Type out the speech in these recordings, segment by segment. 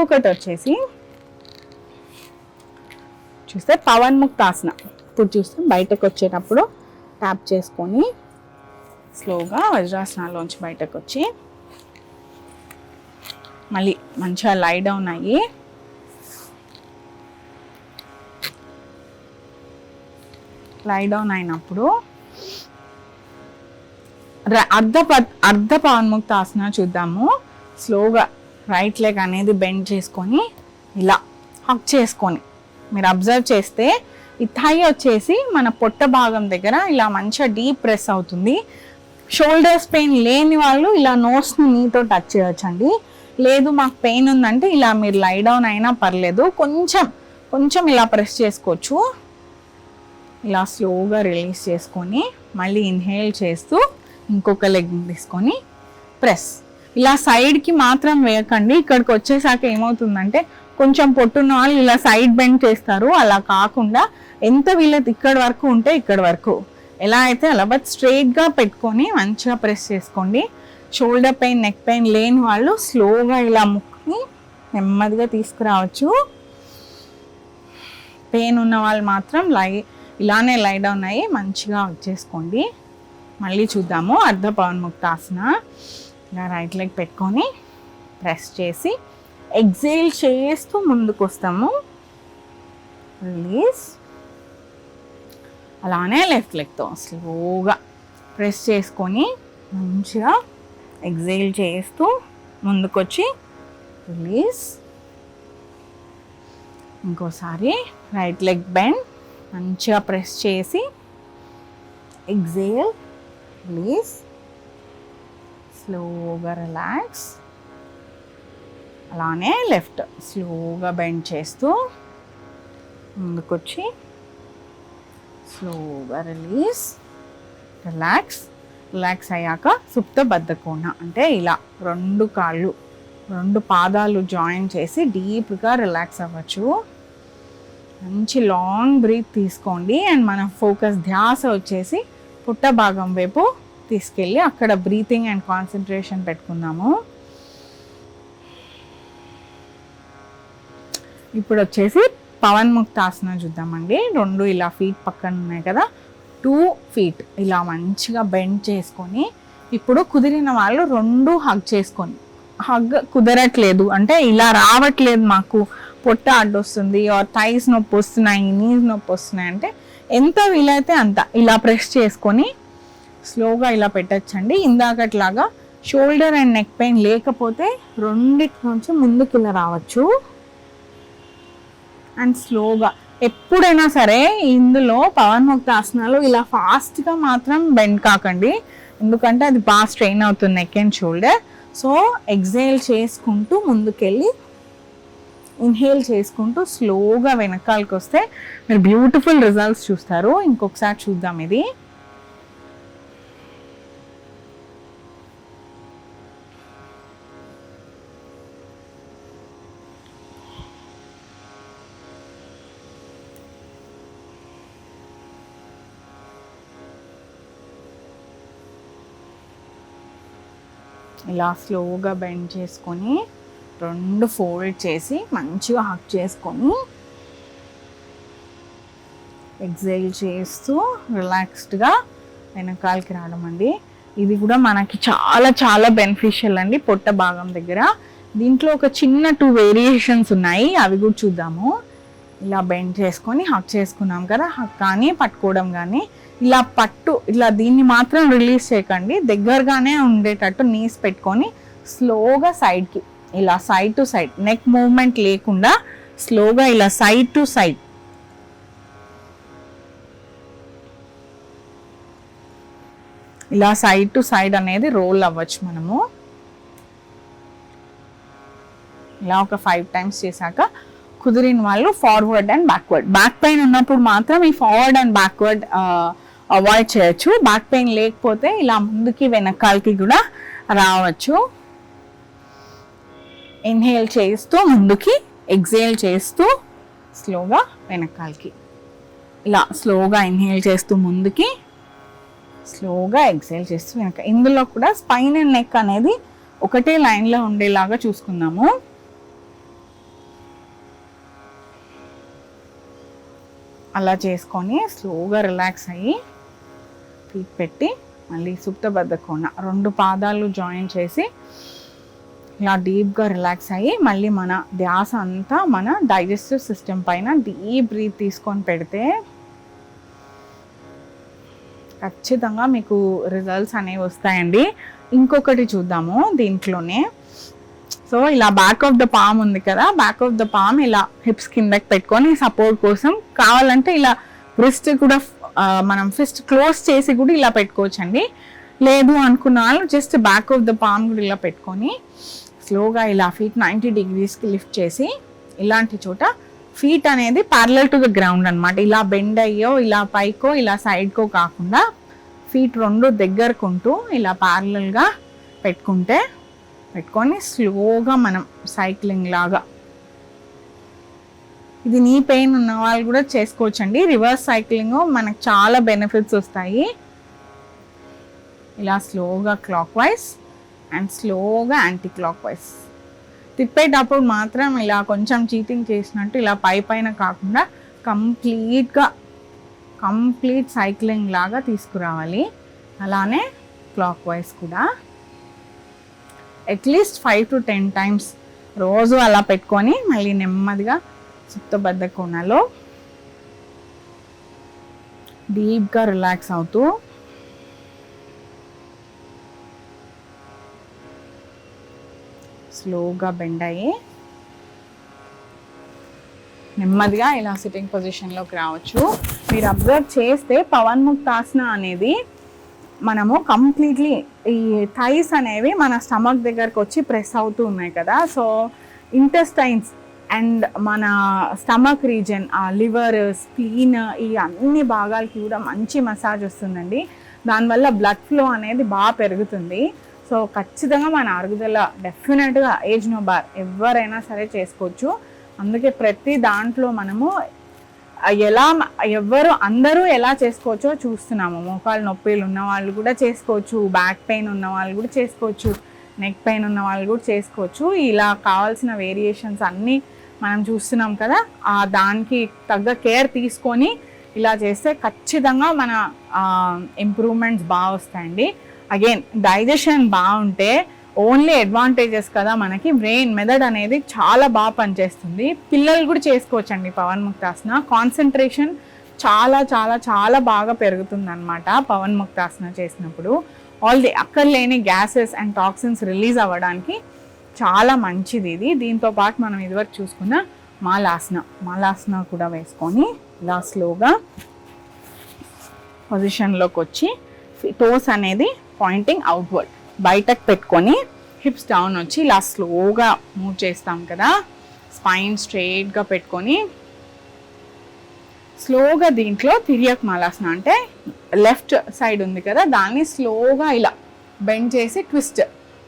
ఇంకొకటి వచ్చేసి చూస్తే పవన్ ముక్తాసన. ఇప్పుడు చూస్తే బయటకు వచ్చేటప్పుడు ట్యాప్ చేసుకొని స్లోగా వజ్రాసనాల్లోంచి బయటకు వచ్చి మళ్ళీ మంచిగా లై డౌన్ అయ్యి లై డౌన్ అయినప్పుడు అర్ధ ప- అర్ధ పవన్ముక్త ఆసన చూద్దాము. స్లోగా రైట్ లెగ్ అనేది బెండ్ చేసుకొని ఇలా హక్ చేసుకొని. మీరు అబ్జర్వ్ చేస్తే ఈ థై వచ్చేసి మన పొట్ట భాగం దగ్గర ఇలా మంచిగా డీప్ ప్రెస్ అవుతుంది. షోల్డర్స్ పెయిన్ లేని వాళ్ళు ఇలా నోస్ని నీతో టచ్ చేయొచ్చండి. లేదు మాకు పెయిన్ ఉందంటే ఇలా మీరు లై డౌన్ అయినా పర్లేదు. కొంచెం కొంచెం ఇలా ప్రెస్ చేసుకోవచ్చు. ఇలా స్లోగా రిలీజ్ చేసుకొని మళ్ళీ ఇన్హేల్ చేస్తూ ఇంకొక లెగ్ తీసుకొని ప్రెస్ ఇలా సైడ్కి మాత్రం వేయకండి. ఇక్కడికి వచ్చేసాక ఏమవుతుందంటే కొంచెం పొట్టున్న వాళ్ళు ఇలా సైడ్ బెండ్ చేస్తారు. అలా కాకుండా ఎంత వీళ్ళది ఇక్కడ వరకు ఉంటే ఇక్కడ వరకు. ఎలా అయితే అలా బట్ స్ట్రైట్గా పెట్టుకొని మంచిగా ప్రెస్ చేసుకోండి. షోల్డర్ పెయిన్ నెక్ పెయిన్ లేని వాళ్ళు స్లోగా ఇలా ముక్కి నెమ్మదిగా తీసుకురావచ్చు. పెయిన్ ఉన్న వాళ్ళు మాత్రం లై ఇలానే లై డౌన్ అయ్యి మంచిగా వచ్చేసుకోండి మళ్ళీ చూద్దాము. అర్ధ పవన్ముక్త ఆసన ఇలా రైట్ లెగ్ పెట్టుకొని ప్రెస్ చేసి ఎగ్జైల్ చేస్తూ ముందుకు వస్తాము రిలీజ్ అలానే లెఫ్ట్ లెగ్తో స్లోగా ప్రెస్ చేసుకొని మంచిగా ఎగ్జైల్ చేస్తూ ముందుకొచ్చి రిలీజ్ ఇంకోసారి రైట్ లెగ్ బెండ్ మంచిగా ప్రెస్ చేసి ఎగ్జేల్ రిలీజ్ స్లోగా రిలాక్స్ అలానే లెఫ్ట్ స్లోగా బెండ్ చేస్తూ ముందుకొచ్చి స్లోగా రిలీజ్ రిలాక్స్ రిలాక్స్ అయ్యాక సుప్త బద్ధకోణ అంటే ఇలా రెండు కాళ్ళు రెండు పాదాలు జాయిన్ చేసి డీప్గా రిలాక్స్ అవ్వచ్చు. మంచి లాంగ్ బ్రీత్ తీసుకోండి. అండ్ మన ఫోకస్ ధ్యాస వచ్చేసి పుట్ట భాగం వైపు తీసుకెళ్ళి అక్కడ బ్రీతింగ్ అండ్ కాన్సన్ట్రేషన్ పెట్టుకుందాము. ఇప్పుడు వచ్చేసి పవన్ ముక్తాసనం చూద్దామండి. రెండు ఇలా ఫీట్ పక్కన ఉన్నాయి కదా. టూ ఫీట్ ఇలా మంచిగా బెండ్ చేసుకొని ఇప్పుడు కుదిరిన వాళ్ళు రెండు హగ్ చేసుకొని హగ్ కుదరట్లేదు. అంటే ఇలా రావట్లేదు మాకు. పొట్ట అడ్డొస్తుంది ఆర్ థైస్ నొప్పి వస్తున్నాయి నీస్ నొప్పి వస్తున్నాయి అంటే ఎంత వీలైతే అంత ఇలా ప్రెస్ చేసుకొని స్లోగా ఇలా పెట్టచ్చండి. ఇందాకట్లాగా షోల్డర్ అండ్ నెక్ పెయిన్ లేకపోతే రెండిటి నుంచి ముందుకు ఇలా రావచ్చు. అండ్ స్లోగా ఎప్పుడైనా సరే ఇందులో పవన్ ముక్త ఆసనాలు ఇలా ఫాస్ట్గా మాత్రం బెండ్ కాకండి. ఎందుకంటే అది బాగా స్ట్రెయిన్ అవుతుంది neck and shoulder. So exhale చేసుకుంటూ ముందుకెళ్ళి ఇన్హేల్ చేసుకుంటూ స్లోగా వెనకాలకి వస్తే మీరు బ్యూటిఫుల్ రిజల్ట్స్ చూస్తారు. ఇంకొకసారి చూద్దాం ఇది. ఇలా స్లోగా బెండ్ చేసుకొని రెండు ఫోల్డ్ చేసి మంచిగా హక్ చేసుకొని ఎగ్జైల్ చేస్తూ రిలాక్స్డ్గా వెనకాలకి రావడం అండి. ఇది కూడా మనకి చాలా చాలా బెనిఫిషియల్ అండి పొట్ట భాగం దగ్గర. దీంట్లో ఒక చిన్న టూ వేరియేషన్స్ ఉన్నాయి అవి కూడా చూద్దాము. ఇలా బెండ్ చేసుకొని హక్ చేసుకున్నాం కదా హక్ కానీ పట్టుకోవడం కానీ ఇలా పట్టు ఇలా దీన్ని మాత్రం రిలీజ్ చేయకండి. దగ్గరగానే ఉండేటట్టు నీస్ పెట్టుకొని స్లోగా సైడ్కి ఇలా side to side neck movement లేకుండా స్లోగా ఇలా సైడ్ టు సైడ్ ఇలా సైడ్ టు సైడ్ అనేది రోల్ అవ్వచ్చు మనము. ఇలా ఒక ఫైవ్ టైమ్స్ చేశాక కుదిరిన వాళ్ళు forward and backward back pain ఉన్నప్పుడు మాత్రం ఈ ఫార్వర్డ్ అండ్ బ్యాక్వర్డ్ అవాయిడ్ చేయొచ్చు. బ్యాక్ పెయిన్ లేకపోతే ఇలా ముందుకి వెనకాలకి కూడా రావచ్చు. ఇన్హేల్ చేస్తూ ముందుకి ఎగ్జేల్ చేస్తూ స్లోగా వెనకాలకి. ఇలా స్లోగా ఇన్హేల్ చేస్తూ ముందుకి స్లోగా ఎగ్జేల్ చేస్తూ వెనక. ఇందులో కూడా స్పైన్ అండ్ నెక్ అనేది ఒకటే లైన్లో ఉండేలాగా చూసుకుందాము. అలా చేసుకొని స్లోగా రిలాక్స్ అయ్యి ఫీట్ పెట్టి మళ్ళీ సుప్తబద్ధ కోణ రెండు పాదాలు జాయిన్ చేసి ఇలా డీప్గా రిలాక్స్ అయ్యి మళ్ళీ మన ధ్యాస అంతా మన డైజెస్టివ్ సిస్టమ్ పైన డీప్ బ్రీత్ తీసుకొని పెడితే ఖచ్చితంగా మీకు రిజల్ట్స్ అనేవి వస్తాయండి. ఇంకొకటి చూద్దాము దీంట్లోనే. సో ఇలా బ్యాక్ ఆఫ్ ద పామ్ ఉంది కదా బ్యాక్ ఆఫ్ ద పామ్ ఇలా హిప్స్ కిందకి పెట్టుకొని సపోర్ట్ కోసం కావాలంటే ఇలా రిస్ట్ కూడా మనం ఫస్ట్ క్లోజ్ చేసి కూడా ఇలా పెట్టుకోవచ్చండి. లేదు అనుకున్న వాళ్ళు just back of the palm కూడా ఇలా పెట్టుకొని స్లోగా ఇలా ఫీట్ నైంటీ డిగ్రీస్కి లిఫ్ట్ చేసి ఇలాంటి చోట ఫీట్ అనేది ప్యారలల్ టు ద గ్రౌండ్ అనమాట ఇలా బెండ్ అయ్యో ఇలా పైకో ఇలా సైడ్కో కాకుండా ఫీట్ రెండు దగ్గరకుంటూ ఇలా ప్యారలల్గా పెట్టుకుంటే పెట్టుకొని స్లోగా మనం సైక్లింగ్ లాగా ఇది నీ పెయిన్ ఉన్న వాళ్ళు కూడా చేసుకోవచ్చండి. రివర్స్ సైక్లింగ్ మనకు చాలా బెనిఫిట్స్ వస్తాయి. ఇలా స్లోగా క్లాక్ వైజ్ అండ్ స్లోగా యాంటీ క్లాక్ వైజ్ తిప్పేటప్పుడు మాత్రం ఇలా కొంచెం చీటింగ్ చేసినట్టు ఇలా పై పైన కాకుండా కంప్లీట్గా కంప్లీట్ సైక్లింగ్ లాగా తీసుకురావాలి. అలానే క్లాక్ వైజ్ కూడా. At least five to ten times రోజు అలా పెట్టుకొని మళ్ళీ నెమ్మదిగా సుత్తబద్ధ కోణలో డీప్గా రిలాక్స్ అవుతూ స్లోగా బెండ్ అయ్యి నెమ్మదిగా ఇలా సిట్టింగ్ పొజిషన్లోకి రావచ్చు. మీరు అబ్జర్వ్ చేస్తే పవన్ ముక్తాసన అనేది మనము కంప్లీట్లీ ఈ థైస్ అనేవి మన స్టమక్ దగ్గరకు వచ్చి ప్రెస్ అవుతూ ఉన్నాయి కదా. సో ఇంటెస్టైన్స్ అండ్ మన స్టమక్ రీజన్ ఆ లివర్ స్ప్లీన్ ఈ అన్ని భాగాలకి కూడా మంచి మసాజ్ వస్తుందండి. దానివల్ల బ్లడ్ ఫ్లో అనేది బాగా పెరుగుతుంది. సో ఖచ్చితంగా మన అరుగుదల డెఫినెట్గా ఏజ్ నో బార్ ఎవరైనా సరే చేసుకోవచ్చు. అందుకే ప్రతి దాంట్లో మనము ఎలా ఎవరు అందరూ ఎలా చేసుకోవచ్చో చూస్తున్నాము. మోకాలు నొప్పిలు ఉన్న వాళ్ళు కూడా చేసుకోవచ్చు. బ్యాక్ పెయిన్ ఉన్న వాళ్ళు కూడా చేసుకోవచ్చు. నెక్ పెయిన్ ఉన్న వాళ్ళు కూడా చేసుకోవచ్చు. ఇలా కావాల్సిన వేరియేషన్స్ అన్నీ మనం చూస్తున్నాం కదా ఆ దానికి తగ్గ కేర్ తీసుకొని ఇలా చేస్తే ఖచ్చితంగా మన ఇంప్రూవ్మెంట్స్ బాగా వస్తాయండి. అగైన్ డైజెషన్ బాగుంటే ఓన్లీ అడ్వాంటేజెస్ కదా మనకి. బ్రెయిన్ మెదడ్ అనేది చాలా బాగా పనిచేస్తుంది. పిల్లలు కూడా చేసుకోవచ్చండి పవన్ ముక్తాసన కాన్సన్ట్రేషన్ చాలా చాలా చాలా బాగా పెరుగుతుంది అనమాట పవన్ ముక్తాసన చేసినప్పుడు. ఆల్ ది అక్కడ లేని గ్యాసెస్ అండ్ టాక్సిన్స్ రిలీజ్ అవ్వడానికి చాలా మంచిది ఇది. దీంతో పాటు మనం ఇదివరకు చూసుకున్న మాలాసన. మాలాసన కూడా వేసుకొని ఇలా స్లోగా పొజిషన్లోకి వచ్చి టోస్ అనేది పాయింటింగ్ అవుట్వర్డ్ బయటకు పెట్టుకొని హిప్స్ డౌన్ వచ్చి ఇలా స్లోగా మూవ్ చేస్తాం కదా. స్పైన్ స్ట్రెయిట్గా పెట్టుకొని స్లోగా దీంట్లో తిరియక్ మాలాసన అంటే లెఫ్ట్ సైడ్ ఉంది కదా. దాన్ని స్లోగా ఇలా బెండ్ చేసి ట్విస్ట్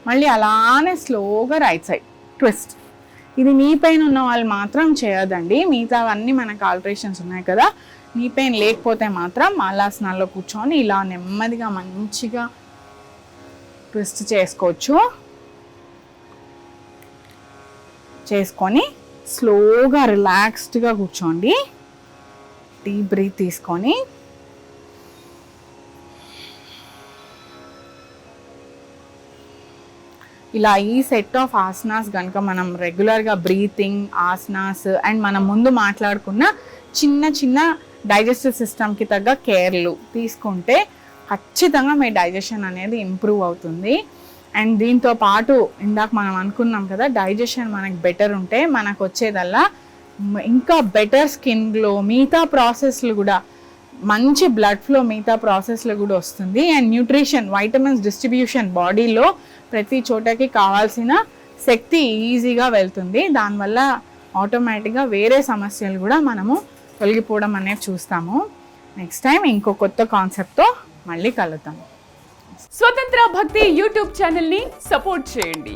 మళ్ళీ అలానే స్లోగా రైట్ సైడ్ ట్విస్ట్. ఇది నీ పెయిన్ ఉన్న వాళ్ళు మాత్రం చేయదండి మిగతావన్నీ మనకు ఆల్టరేషన్స్ ఉన్నాయి కదా. నీ పెయిన్ లేకపోతే మాత్రం ఆలాసనాల్లో కూర్చొని ఇలా నెమ్మదిగా మంచిగా ట్విస్ట్ చేసుకోవచ్చు. చేసుకొని స్లోగా రిలాక్స్డ్గా కూర్చోండి. డీప్ బ్రీత్ తీసుకొని ఇలా ఈ సెట్ ఆఫ్ ఆసనాస్ కనుక మనం రెగ్యులర్గా బ్రీతింగ్ ఆసనాస్ అండ్ మనం ముందు మాట్లాడుకున్న చిన్న చిన్న డైజెస్టివ్ సిస్టమ్కి తగ్గ కేర్లు తీసుకుంటే ఖచ్చితంగా మీ డైజెషన్ అనేది ఇంప్రూవ్ అవుతుంది. అండ్ దీంతో పాటు ఇందాక మనం అనుకున్నాం కదా డైజెషన్ మనకి బెటర్ ఉంటే మనకు వచ్చేదల్లా ఇంకా బెటర్ స్కిన్ గ్లో మిగతా ప్రాసెస్లు కూడా మంచి బ్లడ్ ఫ్లో మిగతా ప్రాసెస్లో కూడా వస్తుంది. అండ్ న్యూట్రిషన్ వైటమిన్స్ డిస్ట్రిబ్యూషన్ బాడీలో ప్రతి చోటకి కావాల్సిన శక్తి ఈజీగా వెళ్తుంది. దానివల్ల ఆటోమేటిక్గా వేరే సమస్యలు కూడా మనము తొలగిపోవడం అనేది చూస్తాము. నెక్స్ట్ టైం ఇంకో కొత్త కాన్సెప్ట్తో మళ్ళీ కలుద్దాం. స్వతంత్ర భక్తి యూట్యూబ్ ఛానల్ని సపోర్ట్ చేయండి.